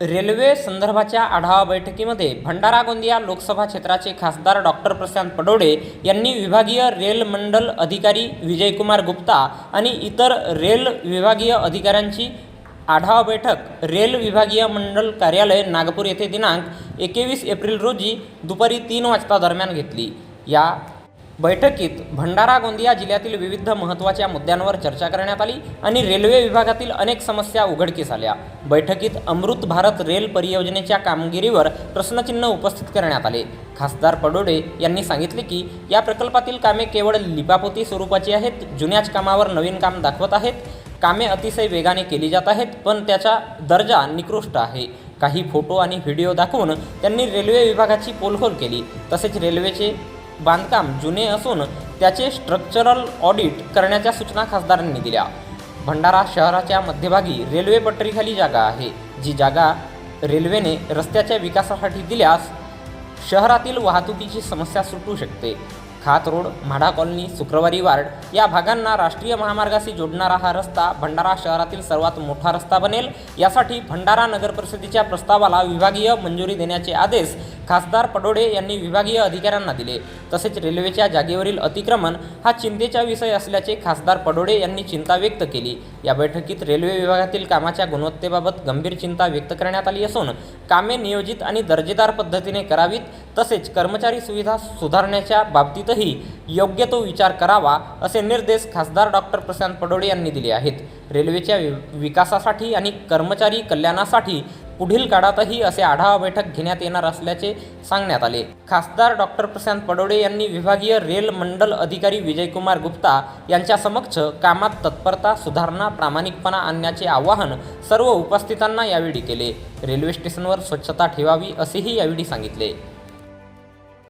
Railway संदर्भाच्या आढावा बैठकीमध्ये भंडारा गोंदिया लोकसभा क्षेत्राचे खासदार डॉक्टर प्रशांत पडोडे यांनी विभागीय रेल मंडल अधिकारी विजयकुमार गुप्ता आणि इतर रेल विभागीय अधिकाऱ्यांची आढावा बैठक. रेल विभागीय मंडल कार्यालय नागपूर येथे दिनांक एकवीस एप्रिल रोजी दुपारी तीन वाजता दरम्यान घेतली. या बैठकीत भंडारा गोंदिया जिल्ह्यातील विविध महत्त्वाच्या मुद्द्यांवर चर्चा करण्यात आली आणि रेल्वे विभागातील अनेक समस्या उघडकीस आल्या. बैठकीत अमृत भारत रेल परियोजनेच्या कामगिरीवर प्रश्नचिन्ह उपस्थित करण्यात आले. खासदार पडोडे यांनी सांगितले की या प्रकल्पातील कामे केवळ लिपापोती स्वरूपाची आहेत जुन्याच कामावर नवीन काम दाखवत आहेत कामे अतिशय वेगाने केली जात आहेत पण त्याचा दर्जा निकृष्ट आहे. काही फोटो आणि व्हिडिओ दाखवून त्यांनी रेल्वे विभागाची पोलखोल केली. तसेच रेल्वेचे बांधकाम जुने असून त्याचे स्ट्रक्चरल ऑडिट करण्याच्या सूचना खासदारांनी दिल्या. भंडारा शहराच्या मध्यभागी रेल्वे पटरीखाली जागा आहे जी जागा रेल्वेने रस्त्याच्या विकासासाठी दिल्यास शहरातील वाहतुकीची समस्या सुटू शकते. Khat road MHADA colony Shukrawari ward या भागांना राष्ट्रीय महामार्गाशी जोडणारा हा रस्ता भंडारा शहरातील सर्वात मोठा रस्ता बनेल. यासाठी भंडारा नगर परिषदेच्या प्रस्तावाला विभागीय मंजुरी देण्याचे आदेश खासदार पडोडे यांनी विभागीय अधिकाऱ्यांना दिले. तसेच रेल्वेच्या जागेवरील अतिक्रमण हा चिंतेचा विषय असल्याचे खासदार पडोडे यांनी चिंता व्यक्त केली. या बैठकीत रेल्वे विभागातील कामाच्या गुणवत्तेबाबत गंभीर चिंता व्यक्त करण्यात आली असून कामे नियोजित आणि दर्जेदार पद्धतीने करावीत तसेच कर्मचारी सुविधा सुधारण्याच्या बाबतीतही योग्य तो विचार करावा असे निर्देश खासदार डॉक्टर प्रशांत पडोडे यांनी दिले आहेत. रेल्वेच्या वि- विकासासाठी आणि कर्मचारी कल्याणासाठी पुढील काळातही असे आढावा बैठक घेण्यात येणार असल्याचे सांगण्यात आले. खासदार डॉक्टर प्रशांत पडोडे यांनी विभागीय रेल मंडल अधिकारी विजयकुमार गुप्ता यांच्या समक्ष कामात तत्परता सुधारणा प्रामाणिकपणा आणण्याचे आवाहन सर्व उपस्थितांना यावेळी केले. रेल्वे स्टेशनवर स्वच्छता ठेवावी असेही यावेळी सांगितले.